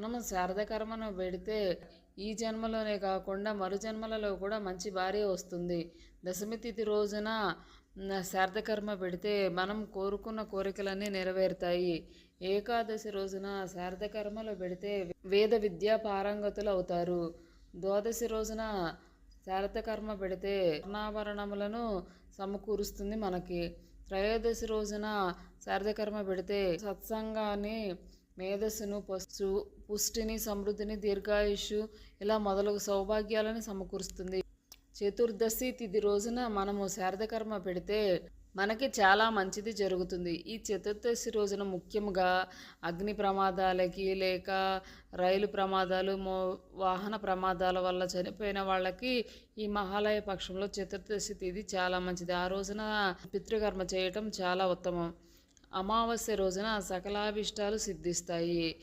మనము శారద కర్మను పెడితే ఈ జన్మలోనే కాకుండా మరు జన్మలలో కూడా మంచి భార్య వస్తుంది. దశమి తిథి రోజున శారదకర్మ పెడితే మనం కోరుకున్న కోరికలన్నీ నెరవేరుతాయి. ఏకాదశి రోజున శారదకర్మలు పెడితే వేద విద్యా పారంగతులు అవుతారు. ద్వాదశి రోజున శారదకర్మ పెడితే స్వర్ణాభరణములను సమకూరుస్తుంది మనకి. త్రయోదశి రోజున శారదకర్మ పెడితే సత్సంగాన్ని మేధస్సును పశు పుష్టిని సమృద్ధిని దీర్ఘాయుషు ఇలా మొదలగు సౌభాగ్యాలను సమకూరుస్తుంది. చతుర్దశి తిథి రోజున మనము శారదకర్మ పెడితే మనకి చాలా మంచిది జరుగుతుంది. ఈ చతుర్దశి రోజున ముఖ్యంగా అగ్ని ప్రమాదాలకి లేక రైలు ప్రమాదాలు మో వాహన ప్రమాదాల వల్ల చనిపోయిన వాళ్ళకి ఈ మహాలయ పక్షంలో చతుర్దశి తిథి చాలా మంచిది. ఆ రోజున పితృకర్మ చేయటం చాలా ఉత్తమం. అమావాస్య రోజున సకలాభిష్టాలు సిద్ధిస్తాయి.